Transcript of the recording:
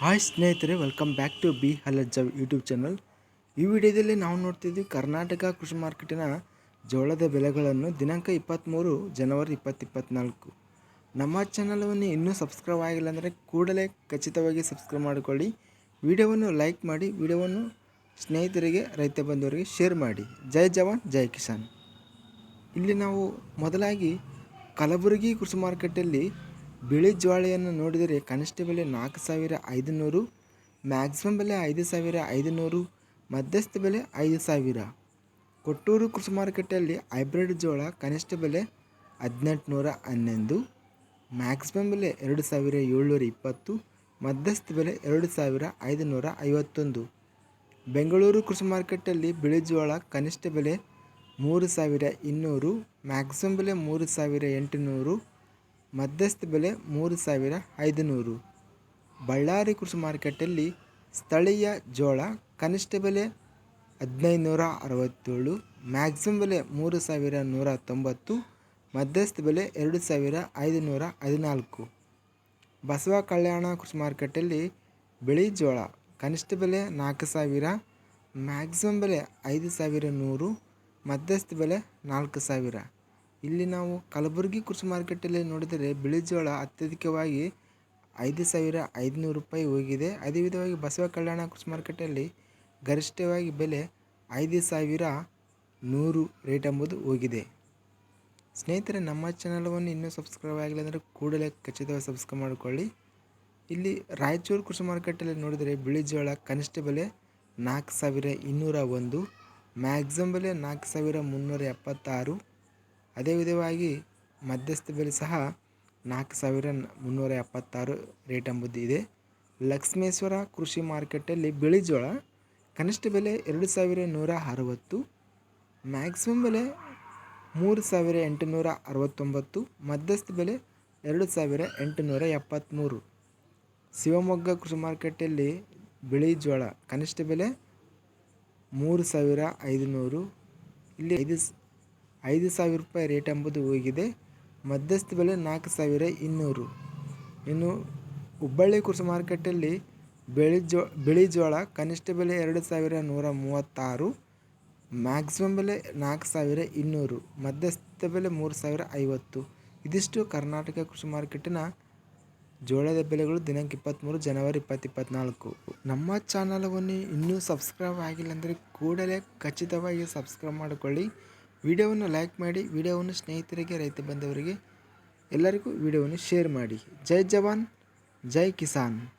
Hi ಸ್ನೇಹಿತರೆ welcome back to B ಹಲಜ್ಜ YouTube channel ಈ ವಿಡಿಯೋದಲ್ಲಿ ನಾವು ನೋಡ್ತಿದ್ವಿ ಕರ್ನಾಟಕ ಕೃಷಿ ಮಾರ್ಕೆಟಿನ ಜೋಳದ ಬೆಲೆಗಳನ್ನು ದಿನಾಂಕ ಇಪ್ಪತ್ತ್ಮೂರು ಜನವರಿ ಇಪ್ಪತ್ತಿಪ್ಪತ್ನಾಲ್ಕು ನಮ್ಮ ಚಾನಲನ್ನು ಇನ್ನೂ ಸಬ್ಸ್ಕ್ರೈಬ್ ಆಗಿಲ್ಲ ಅಂದರೆ ಕೂಡಲೇ ಖಚಿತವಾಗಿ ಸಬ್ಸ್ಕ್ರೈಬ್ ಮಾಡಿಕೊಳ್ಳಿ. ವಿಡಿಯೋವನ್ನು ಲೈಕ್ ಮಾಡಿ, ವಿಡಿಯೋವನ್ನು ಸ್ನೇಹಿತರಿಗೆ, ರೈತ ಬಂಧುವರಿಗೆ ಶೇರ್ ಮಾಡಿ. ಜೈ ಜವಾನ್, ಜೈ ಕಿಸಾನ್. ಇಲ್ಲಿ ನಾವು ಮೊದಲಾಗಿ ಕಲಬುರಗಿ ಕೃಷಿ ಮಾರ್ಕೆಟಲ್ಲಿ ಬಿಳಿ ಜ್ವಾಳೆಯನ್ನು ನೋಡಿದರೆ ಕನಿಷ್ಠ ಬೆಲೆ ನಾಲ್ಕು ಸಾವಿರ ಐದುನೂರು ಮ್ಯಾಕ್ಸಿಮಮ್ ಬೆಲೆ ಐದು ಸಾವಿರ ಐದುನೂರು, ಮಧ್ಯಸ್ಥ ಬೆಲೆ ಐದು ಸಾವಿರ. ಕೊಟ್ಟೂರು ಕೃಷಿ ಮಾರುಕಟ್ಟೆಯಲ್ಲಿ ಹೈಬ್ರಿಡ್ ಜೋಳ ಕನಿಷ್ಠ ಬೆಲೆ ಹದಿನೆಂಟುನೂರ ಹನ್ನೊಂದು ಮ್ಯಾಕ್ಸಿಮಮ್ ಬೆಲೆ ಎರಡು ಸಾವಿರ ಏಳ್ನೂರ ಇಪ್ಪತ್ತು, ಮಧ್ಯಸ್ಥ ಬೆಲೆ ಎರಡು ಸಾವಿರ ಐದುನೂರ ಐವತ್ತೊಂದು. ಬೆಂಗಳೂರು ಕೃಷಿ ಮಾರುಕಟ್ಟೆಯಲ್ಲಿ ಬಿಳಿ ಜೋಳ ಕನಿಷ್ಠ ಬೆಲೆ ಮೂರು ಸಾವಿರ ಇನ್ನೂರು ಮ್ಯಾಕ್ಸಿಮಮ್ ಬೆಲೆ ಮೂರು ಸಾವಿರ ಎಂಟುನೂರು ಮಧ್ಯಸ್ಥ ಬೆಲೆ ಮೂರು ಸಾವಿರ ಐದುನೂರು. ಬಳ್ಳಾರಿ ಕೃಷಿ ಮಾರುಕಟ್ಟೆಯಲ್ಲಿ ಸ್ಥಳೀಯ ಜೋಳ ಕನಿಷ್ಠ ಬೆಲೆ ಹದಿನೈದುನೂರ ಅರವತ್ತೇಳು ಮ್ಯಾಕ್ಸಿಮಮ್ ಬೆಲೆ ಮೂರು ಸಾವಿರ ನೂರ ತೊಂಬತ್ತು, ಮಧ್ಯಸ್ಥ ಬೆಲೆ ಎರಡು ಸಾವಿರ ಐದುನೂರ ಹದಿನಾಲ್ಕು. ಬಸವ ಕಲ್ಯಾಣ ಕೃಷಿ ಮಾರುಕಟ್ಟೆಯಲ್ಲಿ ಬಿಳಿ ಜೋಳ ಕನಿಷ್ಠ ಬೆಲೆ ನಾಲ್ಕು ಸಾವಿರ ಮ್ಯಾಕ್ಸಿಮಮ್ ಬೆಲೆ ಐದು ಸಾವಿರ ನೂರು, ಮಧ್ಯಸ್ಥ ಬೆಲೆ ನಾಲ್ಕು ಸಾವಿರ. ಇಲ್ಲಿ ನಾವು ಕಲಬುರಗಿ ಕೃಷಿ ಮಾರ್ಕೆಟಲ್ಲಿ ನೋಡಿದರೆ ಬಿಳಿ ಜೋಳ ಅತ್ಯಧಿಕವಾಗಿ ಐದು ಸಾವಿರ ಐದುನೂರು ರೂಪಾಯಿ ಹೋಗಿದೆ. ಅದೇ ವಿಧವಾಗಿ ಬಸವ ಕಲ್ಯಾಣ ಕೃಷಿ ಮಾರ್ಕೆಟಲ್ಲಿ ಗರಿಷ್ಠವಾಗಿ ಬೆಲೆ ಐದು ಸಾವಿರ ನೂರು ರೇಟ್ ಎಂಬುದು ಹೋಗಿದೆ. ಸ್ನೇಹಿತರೆ, ನಮ್ಮ ಚಾನಲವನ್ನು ಇನ್ನೂ ಸಬ್ಸ್ಕ್ರೈಬ್ ಆಗಿಲ್ಲ ಅಂದರೆ ಕೂಡಲೇ ಖಚಿತವಾಗಿ ಸಬ್ಸ್ಕ್ರೈಬ್ ಮಾಡಿಕೊಳ್ಳಿ. ಇಲ್ಲಿ ರಾಯಚೂರು ಕೃಷಿ ಮಾರ್ಕೆಟಲ್ಲಿ ನೋಡಿದರೆ ಬಿಳಿ ಜೋಳ ಕನಿಷ್ಠ ಬೆಲೆ ನಾಲ್ಕು ಸಾವಿರ ಇನ್ನೂರ ಒಂದು, ಮ್ಯಾಕ್ಸಿಮಮ್ ಬೆಲೆ ನಾಲ್ಕು ಸಾವಿರ ಮುನ್ನೂರ ಎಪ್ಪತ್ತಾರು ಅದೇ ವಿಧವಾಗಿ ಮಧ್ಯಸ್ಥ ಬೆಲೆ ಸಹ ನಾಲ್ಕು ಸಾವಿರ ಮುನ್ನೂರ ಎಪ್ಪತ್ತಾರು ರೇಟ್ ಎಂಬುದು ಇದೆ. ಲಕ್ಷ್ಮೇಶ್ವರ ಕೃಷಿ ಮಾರ್ಕೆಟಲ್ಲಿ ಬಿಳಿ ಜೋಳ, ಕನಿಷ್ಠ ಬೆಲೆ ಎರಡು ಸಾವಿರ ನೂರ ಅರವತ್ತು ಮ್ಯಾಕ್ಸಿಮಮ್ ಬೆಲೆ ಮೂರು ಸಾವಿರ ಎಂಟುನೂರ ಅರವತ್ತೊಂಬತ್ತು, ಮಧ್ಯಸ್ಥ ಬೆಲೆ ಎರಡು ಸಾವಿರ ಎಂಟುನೂರ ಎಪ್ಪತ್ತ್ಮೂರು ಶಿವಮೊಗ್ಗ ಕೃಷಿ ಮಾರ್ಕೆಟಲ್ಲಿ ಬಿಳಿ ಜೋಳ, ಕನಿಷ್ಠ ಬೆಲೆ ಮೂರು ಸಾವಿರ ಐದುನೂರು, ಇಲ್ಲಿ ಐದು ಐದು ಸಾವಿರ ರೂಪಾಯಿ ರೇಟ್ ಎಂಬುದು ಹೋಗಿದೆ. ಮಧ್ಯಸ್ಥ ಬೆಲೆ ನಾಲ್ಕು ಸಾವಿರ ಇನ್ನೂರು. ಇನ್ನು ಹುಬ್ಬಳ್ಳಿ ಕೃಷಿ ಮಾರುಕಟ್ಟೆಯಲ್ಲಿ ಬೆಳಿ ಜೋ, ಬಿಳಿ ಜೋಳ ಕನಿಷ್ಠ ಬೆಲೆ ಎರಡು ಸಾವಿರ ನೂರ ಮೂವತ್ತಾರು, ಮ್ಯಾಕ್ಸಿಮಮ್ ಬೆಲೆ ನಾಲ್ಕು ಸಾವಿರ ಇನ್ನೂರು, ಮಧ್ಯಸ್ಥ ಬೆಲೆ ಮೂರು ಸಾವಿರ ಐವತ್ತು. ಇದಿಷ್ಟು ಕರ್ನಾಟಕ ಕೃಷಿ ಮಾರ್ಕೆಟಿನ ಜೋಳದ ಬೆಲೆಗಳು ದಿನಾಂಕ ಇಪ್ಪತ್ತ್ಮೂರು ಜನವರಿ ಇಪ್ಪತ್ತು ಇಪ್ಪತ್ತ್ನಾಲ್ಕು ನಮ್ಮ ಚಾನಲವನ್ನು ಇನ್ನೂ ಸಬ್ಸ್ಕ್ರೈಬ್ ಆಗಿಲ್ಲ ಅಂದರೆ ಕೂಡಲೇ ಖಚಿತವಾಗಿ ಸಬ್ಸ್ಕ್ರೈಬ್ ಮಾಡಿಕೊಳ್ಳಿ. ವಿಡಿಯೋವನ್ನು ಲೈಕ್ ಮಾಡಿ, ವಿಡಿಯೋವನ್ನು ಸ್ನೇಹಿತರಿಗೆ, ರೈತ ಬಂದವರಿಗೆ ಎಲ್ಲರಿಗೂ ವಿಡಿಯೋವನ್ನು ಶೇರ್ ಮಾಡಿ. ಜೈ ಜವಾನ್, ಜೈ ಕಿಸಾನ್.